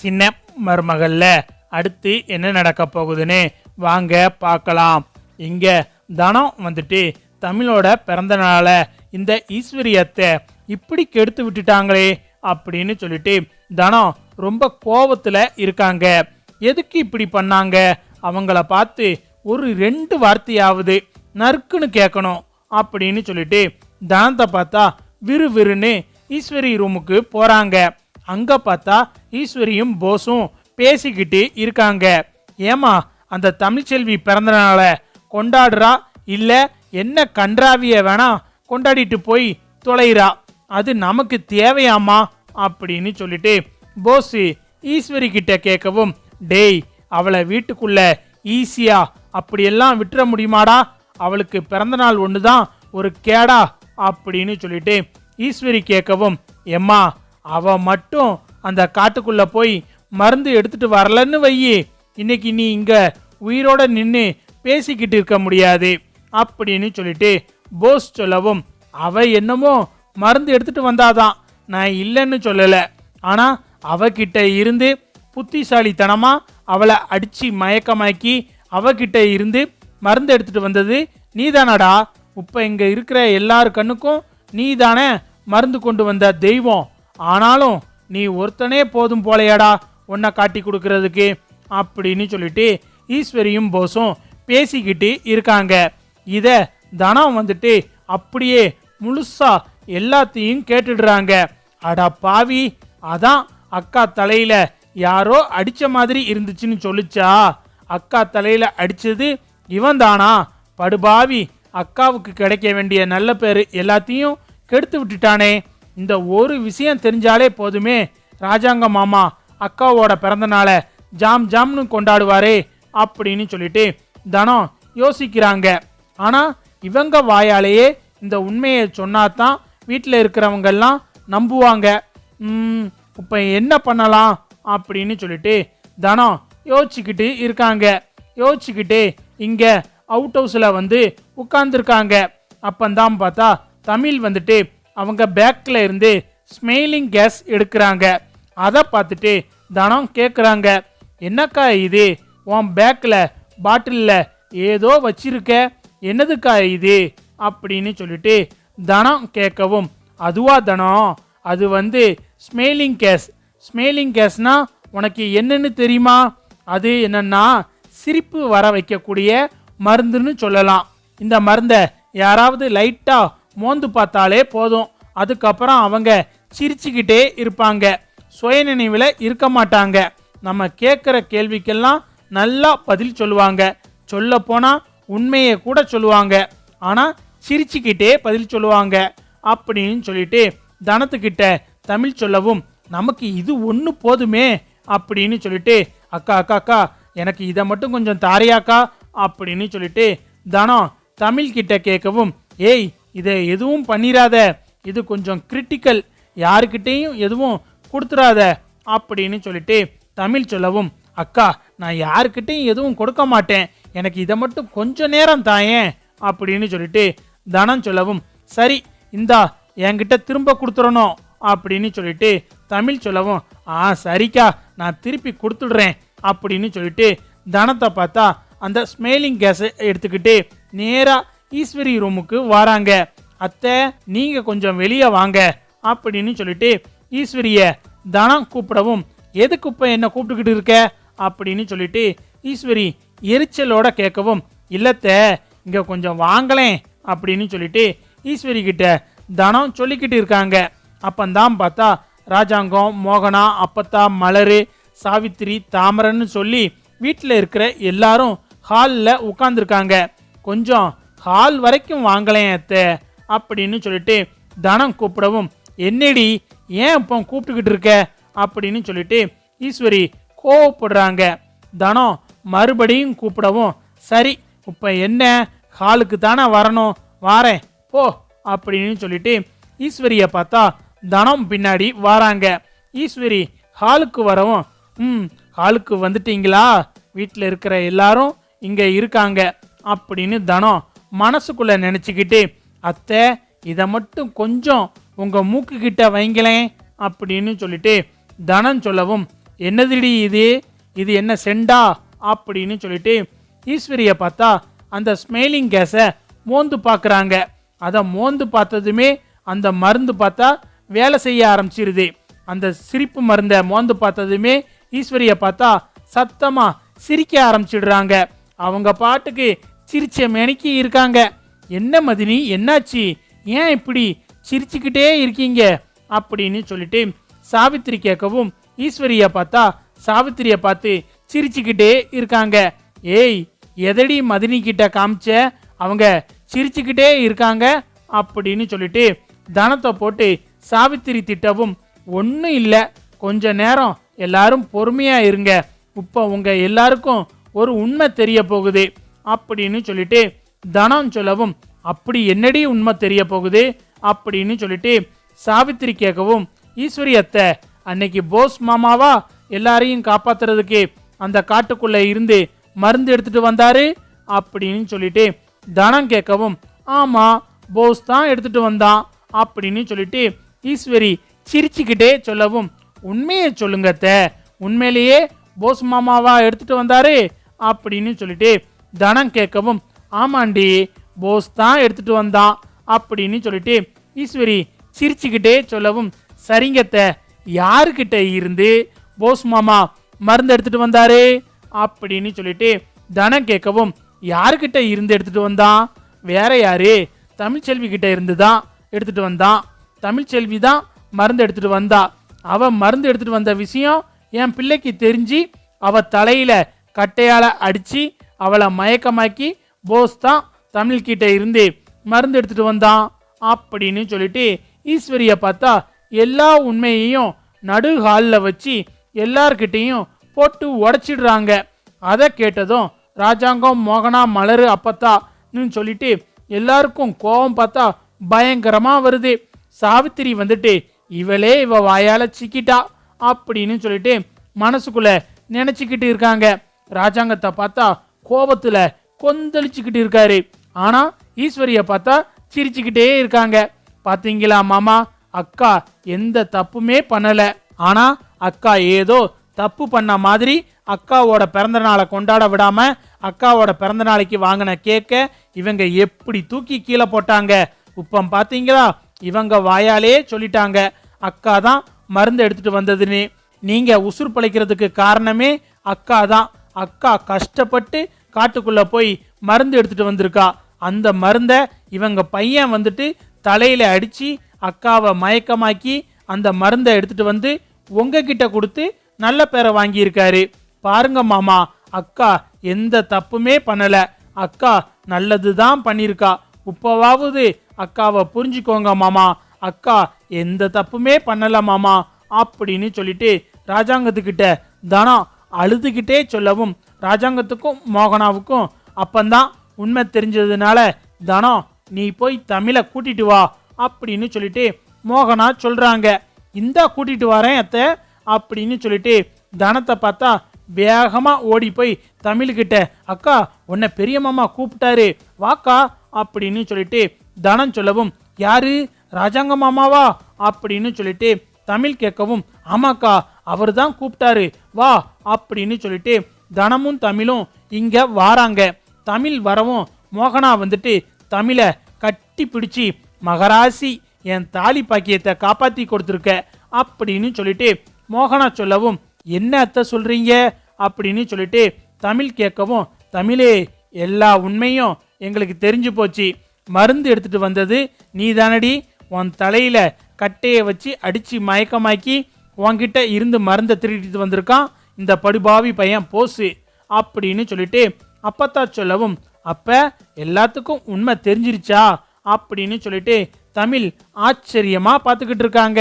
சின்ன மருமகள்ல. அடுத்து என்ன நடக்க போகுதுன்னு வாங்க பார்க்கலாம். இங்க தனம் வந்துட்டு தமிழோட பிறந்த நாளை இந்த ஈஸ்வரியத்தை இப்படி கெடுத்து விட்டுட்டாங்களே அப்படின்னு சொல்லிட்டு தனம் ரொம்ப கோவத்துல இருக்காங்க. எதுக்கு இப்படி பண்ணாங்க? அவங்கள பார்த்து ஒரு ரெண்டு வார்த்தையாவது நறுக்குன்னு கேட்கணும் அப்படின்னு சொல்லிட்டு தனத்தை பார்த்தா விறுவிறுன்னு ஈஸ்வரி ரூமுக்கு போறாங்க. அங்கே பார்த்தா ஈஸ்வரியும் போஸும் பேசிக்கிட்டு இருக்காங்க. ஏமா அந்த தமிழ்ச்செல்வி பிறந்த நாளை கொண்டாடுறா? இல்லை என்ன கன்றாவிய வேணா கொண்டாடிட்டு போய் தொலைகிறா அது நமக்கு தேவையாமா அப்படின்னு சொல்லிட்டு போஸு ஈஸ்வரி கிட்ட கேட்கவும் டேய் அவளை வீட்டுக்குள்ள ஈஸியா அப்படியெல்லாம் விட்டுற முடியுமாடா? அவளுக்கு பிறந்தநாள் ஒன்று தான் ஒரு கேடா அப்படின்னு சொல்லிட்டு ஈஸ்வரி கேட்கவும் எம்மா அவ மட்டும் அந்த காட்டுக்குள்ள போய் மருந்து எடுத்துட்டு வரலன்னு வையி. இன்னைக்கு நீ இங்க உயிரோட நின்று பேசிக்கிட்டு இருக்க முடியாது. அப்படின்னு சொல்லிட்டு போஸ் சொல்லவும் அவ என்னமோ மருந்து எடுத்துட்டு வந்தாதான். நான் இல்லைன்னு சொல்லலை. ஆனால் அவகிட்ட இருந்து புத்திசாலித்தனமாக அவளை அடித்து மயக்கமாக்கி அவகிட்ட இருந்து மருந்து எடுத்துகிட்டு வந்தது நீதானடா. இப்போ இங்கே இருக்கிற எல்லார் கண்ணுக்கும் நீ தானே மருந்து கொண்டு வந்த தெய்வம். ஆனாலும் நீ ஒருத்தனே போதும் போலையாடா உன்னை காட்டி கொடுக்கறதுக்கு அப்படின்னு சொல்லிட்டு ஈஸ்வரியும் போஸும் பேசிக்கிட்டு இருக்காங்க. இதை தனம் வந்துட்டு அப்படியே முழுசா எல்லாத்தையும் கேட்டுடுறாங்க. அடா பாவி அதான் அக்கா தலையில யாரோ அடிச்ச மாதிரி இருந்துச்சுன்னு சொல்லிச்சா? அக்கா தலையில அடிச்சது இவன் தானா படுபாவி அக்காவுக்கு கிடைக்க வேண்டிய நல்ல பேர் எல்லாத்தையும் கெடுத்து விட்டுட்டானே. இந்த ஒரு விஷயம் தெரிஞ்சாலே போதுமே. ராஜாங்க மாமா அக்காவோட பிறந்த நாளை ஜாம் ஜாம்னு கொண்டாடுவாரே அப்படின்னு சொல்லிட்டு தனம் யோசிக்கிறாங்க. ஆனால் இவங்க வாயாலேயே இந்த உண்மையை சொன்னாதான் வீட்டில் இருக்கிறவங்கெல்லாம் நம்புவாங்க. இப்போ என்ன பண்ணலாம் அப்படின்னு சொல்லிட்டு தனம் யோசிச்சுக்கிட்டு இருக்காங்க. யோசிச்சுக்கிட்டு இங்கே அவுட் ஹவுஸில் வந்து உட்காந்துருக்காங்க அப்பந்தான் பார்த்தா தமிழ் வந்துட்டு அவங்க பேக்கில் இருந்து ஸ்மெயிலிங் கேஸ் எடுக்கிறாங்க. அதை பார்த்துட்டு தனம் கேட்குறாங்க என்னக்கா இது? உன் பேக்கில் பாட்டிலில் ஏதோ வச்சிருக்க? என்னதுக்கா இது? அப்படின்னு சொல்லிட்டு தனம் கேட்கவும் அதுவா தனம்? அது வந்து ஸ்மெயிலிங் கேஸ். ஸ்மெயிலிங் கேஸ்னால் உனக்கு என்னன்னு தெரியுமா? அது என்னன்னா சிரிப்பு வர வைக்கக்கூடிய மருந்துன்னு சொல்லலாம். இந்த மருந்தை யாராவது லைட்டாக மோந்து பார்த்தாலே போதும். அதுக்கப்புறம் அவங்க சிரிச்சுக்கிட்டே இருப்பாங்க. சுயநினைவில் இருக்க மாட்டாங்க. நம்ம கேட்குற கேள்விக்கெல்லாம் நல்லா பதில் சொல்லுவாங்க. சொல்ல போனால் உண்மையை கூட சொல்லுவாங்க. ஆனால் சிரிச்சுக்கிட்டே பதில் சொல்லுவாங்க. அப்படின்னு சொல்லிட்டு தனத்துக்கிட்ட தமிழ் சொல்லவும் நமக்கு இது ஒன்று போதுமே அப்படின்னு சொல்லிட்டு அக்கா அக்கா அக்கா எனக்கு இதை மட்டும் கொஞ்சம் தாரியாக்கா அப்படின்னு சொல்லிட்டு தனம் தமிழ்கிட்ட கேட்கவும் ஏய் இதை எதுவும் பண்ணிராத இது கொஞ்சம் கிரிட்டிக்கல் யாருக்கிட்டேயும் எதுவும் கொடுத்துறாத அப்படின்னு சொல்லிட்டு தமிழ் சொல்லவும் அக்கா நான் யாருக்கிட்டையும் எதுவும் கொடுக்க மாட்டேன். எனக்கு இதை மட்டும் கொஞ்ச நேரம் தாயேன் அப்படின்னு சொல்லிட்டு தனம் சொல்லவும் சரி இந்தா என்கிட்ட திரும்ப கொடுத்துடணும் அப்படின்னு சொல்லிட்டு தமிழ் சொல்லவும் ஆ சரிக்கா நான் திருப்பி கொடுத்துடுறேன் அப்படின்னு சொல்லிட்டு தனத்தை பார்த்தா அந்த ஸ்மெயிலிங் கேஸை எடுத்துக்கிட்டு நேராக ஈஸ்வரி ரூமுக்கு வராங்க. அத்தை நீங்க கொஞ்சம் வெளியே வாங்க அப்படின்னு சொல்லிட்டு ஈஸ்வரிய தனம் கூப்பிடவும் எதுக்கு இப்போ என்ன கூப்பிட்டுக்கிட்டு இருக்க? அப்படின்னு சொல்லிட்டு ஈஸ்வரி எரிச்சலோட கேட்கவும் இல்லத்த இங்க கொஞ்சம் வாங்களேன். அப்படின்னு சொல்லிட்டு ஈஸ்வரி கிட்ட தனம் சொல்லிக்கிட்டு இருக்காங்க. அப்பந்தான் பார்த்தா ராஜாங்கம் மோகனா அப்பத்தா மலர் சாவித்திரி தாமரன்னு சொல்லி வீட்டில் இருக்கிற எல்லாரும் ஹாலில் உட்காந்துருக்காங்க கொஞ்சம் ஹால் வரைக்கும் வாங்களேன் அத்தை அப்படின்னு சொல்லிட்டு தனம் கூப்பிடவும் என்னடி ஏன் இப்போ கூப்பிட்டுக்கிட்டு இருக்க? அப்படின்னு சொல்லிட்டு ஈஸ்வரி கோவப்படுறாங்க. தனம் மறுபடியும் கூப்பிடவும் சரி இப்போ என்ன? ஹாலுக்கு தானே வரணும் வாரேன் போ அப்படின்னு சொல்லிட்டு ஈஸ்வரியை பார்த்தா தனம் பின்னாடி வராங்க. ஈஸ்வரி ஹாலுக்கு வரவும் ம் ஹாலுக்கு வந்துட்டீங்களா? வீட்டில் இருக்கிற எல்லாரும் இங்கே இருக்காங்க அப்படின்னு தனம் மனசுக்குள்ளே நினச்சிக்கிட்டு அத்தை இதை மட்டும் கொஞ்சம் உங்கள் மூக்குக்கிட்ட வைங்களேன் அப்படின்னு சொல்லிட்டு தனம் சொல்லவும் என்னதுடி இது? இது என்ன செண்டா? அப்படின்னு சொல்லிட்டு ஈஸ்வரியை பார்த்தா அந்த ஸ்மெயிலிங் கேஸை மோந்து பார்க்குறாங்க அதை மோந்து பார்த்ததுமே அந்த மருந்து பார்த்தா வேலை செய்ய ஆரம்பிச்சிருது. அந்த சிரிப்பு மருந்தை மோந்து பார்த்ததுமே ஈஸ்வரியை பார்த்தா சத்தமாக சிரிக்க ஆரம்பிச்சிடுறாங்க. அவங்க பாட்டுக்கு சிரிச்ச மேனிக்கு இருக்காங்க. என்ன மதினி என்னாச்சு? ஏன் இப்படி சிரிச்சுக்கிட்டே இருக்கீங்க? அப்படின்னு சொல்லிட்டு சாவித்திரி கேட்கவும் ஈஸ்வரியை பார்த்தா சாவித்திரியை பார்த்து சிரிச்சுக்கிட்டே இருக்காங்க. ஏய் எதடி மதினி கிட்ட காமிச்ச? அவங்க சிரிச்சுக்கிட்டே இருக்காங்க. அப்படின்னு சொல்லிட்டு தனத்தை போட்டு சாவித்திரி திட்டவும் ஒன்றும் இல்லை. கொஞ்ச நேரம் எல்லாரும் பொறுமையாக இருங்க. இப்போ உங்கள் எல்லாருக்கும் ஒரு உண்மை தெரிய போகுது. அப்படின்னு சொல்லிட்டு தனம் சொல்லவும் அப்படி என்னடி உண்மை தெரிய போகுது அப்படின்னு சொல்லிட்டு சாவித்திரி கேட்கவும் ஈஸ்வரி அத்தை அன்னைக்கு போஸ் மாமாவா எல்லாரையும் காப்பாத்துறதுக்கு அந்த காட்டுக்குள்ள இருந்து மருந்து எடுத்துட்டு வந்தாரு? அப்படின்னு சொல்லிட்டு தனம் கேட்கவும் ஆமா போஸ் தான் எடுத்துட்டு வந்தான். அப்படின்னு சொல்லிட்டு ஈஸ்வரி சிரிச்சுக்கிட்டே சொல்லவும் உண்மையை சொல்லுங்க அத்தை உண்மையிலேயே போஸ் மாமாவா எடுத்துட்டு வந்தாரு? அப்படின்னு சொல்லிட்டு தனம் கேட்கவும் ஆமாண்டி போஸ் தான் எடுத்துட்டு வந்தான் அப்படின்னு சொல்லிட்டு ஈஸ்வரி சிரிச்சுக்கிட்டே சொல்லவும் சரிங்கத்த யாருக்கிட்ட இருந்து போஸ் மாமா மருந்து எடுத்துட்டு வந்தாரு? அப்படின்னு சொல்லிட்டு தனம் கேட்கவும் யாருக்கிட்ட இருந்து எடுத்துட்டு வந்தான் வேற யாரு? தமிழ்ச்செல்வி கிட்ட இருந்து தான் எடுத்துட்டு வந்தான் தமிழ்ச்செல்வி தான் மருந்து எடுத்துட்டு வந்தா. அவ மருந்து எடுத்துட்டு வந்த விஷயம் என் பிள்ளைக்கு தெரிஞ்சு அவ தலையில கட்டையால அடிச்சு அவளை மயக்கமாக்கி போஸ் தான் தமிழ்கிட்ட இருந்து மருந்து எடுத்துகிட்டு வந்தான் அப்படின்னு சொல்லிட்டு ஈஸ்வரியை பார்த்தா எல்லா உண்மையையும் நடு ஹாலில் வச்சு எல்லார்கிட்டேயும் போட்டு உடச்சிடுறாங்க. அதை கேட்டதும் ராஜாங்கம் மோகனா மலர் அப்பத்தான்னு சொல்லிட்டு எல்லாருக்கும் கோபம் பார்த்தா பயங்கரமாக வருது. சாவித்திரி வந்துட்டு இவளே இவ வாயால் சிக்கிட்டா? அப்படின்னு சொல்லிட்டு மனசுக்குள்ளே நினச்சிக்கிட்டு இருக்காங்க. ராஜாங்கத்தை பார்த்தா கோபத்துல கொந்தளிச்சுக்கிட்டு இருக்காரு. ஆனா ஈஸ்வரிய பார்த்தா சிரிச்சுக்கிட்டே இருக்காங்க. பாத்தீங்களா மாமா? அக்கா எந்த தப்புமே பண்ணல. ஆனா அக்கா ஏதோ தப்பு பண்ண மாதிரி அக்காவோட பிறந்த நாளை கொண்டாட விடாம அக்காவோட பிறந்த நாளைக்கு வாங்கின கேக்க இவங்க எப்படி தூக்கி கீழே போட்டாங்க? உப்பம் பாத்தீங்களா? இவங்க வாயாலே சொல்லிட்டாங்க. அக்கா தான் மருந்து எடுத்துட்டு வந்ததுன்னு. நீங்க உசுர் பழைக்கிறதுக்கு காரணமே அக்கா தான். அக்கா கஷ்டப்பட்டு காட்டுக்குள்ளே போய் மருந்து எடுத்துகிட்டு வந்திருக்கா. அந்த மருந்தை இவங்க பையன் வந்துட்டு தலையில் அடித்து அக்காவை மயக்கமாக்கி அந்த மருந்தை எடுத்துகிட்டு வந்து உங்ககிட்ட கொடுத்து நல்ல பேரை வாங்கியிருக்காரு. பாருங்க மாமா அக்கா எந்த தப்புமே பண்ணலை. அக்கா நல்லது தான் பண்ணியிருக்கா. இப்போவாவது அக்காவை புரிஞ்சுக்கோங்க மாமா. அக்கா எந்த தப்புமே பண்ணல மாமா அப்படின்னு சொல்லிட்டு ராஜாங்கத்துக்கிட்ட தனம் அழுதுகிட்டே சொல்லவும் ராஜாங்கத்துக்கும் மோகனாவுக்கும் அப்பந்தான் உண்மை தெரிஞ்சதுனால தனம் நீ போய் தமிழை கூட்டிட்டு வா அப்படின்னு சொல்லிட்டு மோகனா சொல்கிறாங்க இந்தா கூட்டிட்டு வரேன் அத்தை அப்படின்னு சொல்லிட்டு தனத்தை பார்த்தா வேகமாக ஓடி போய் தமிழ்கிட்ட அக்கா உன்னை பெரிய மாமா கூப்பிட்டாரு வாக்கா அப்படின்னு சொல்லிட்டு தனம் சொல்லவும் யாரு? ராஜாங்க மாமாவா? அப்படின்னு சொல்லிட்டு தமிழ் கேட்கவும் ஆமாக்கா அவர் தான் கூப்பிட்டாரு. வா அப்படின்னு சொல்லிட்டு தனமும் தமிழும் இங்கே வாராங்க. தமிழ் வரவும் மோகனா வந்துட்டு தமிழை கட்டி பிடிச்சி மகராசி என் தாலி பாக்கியத்தை காப்பாற்றி கொடுத்துருக்க அப்படின்னு சொல்லிட்டு மோகனா சொல்லவும் என்ன அத்தை சொல்கிறீங்க அப்படின்னு சொல்லிட்டு தமிழ் கேட்கவும் தமிழே எல்லா உண்மையும் எங்களுக்கு தெரிஞ்சு போச்சு. மருந்து எடுத்துகிட்டு வந்தது நீ தானடி உன் தலையில் கட்டையை வச்சு அடித்து மயக்கமாக்கி உன்கிட்ட இருந்து மருந்தை திருடிட்டு வந்திருக்கான். இந்த படுபாவி பையன் போசு அப்படின்னு சொல்லிட்டு அப்பத்தா சொல்லவும் அப்போ எல்லாத்துக்கும் உண்மை தெரிஞ்சிருச்சா? அப்படின்னு சொல்லிட்டு தமிழ் ஆச்சரியமாக பார்த்துக்கிட்டு இருக்காங்க.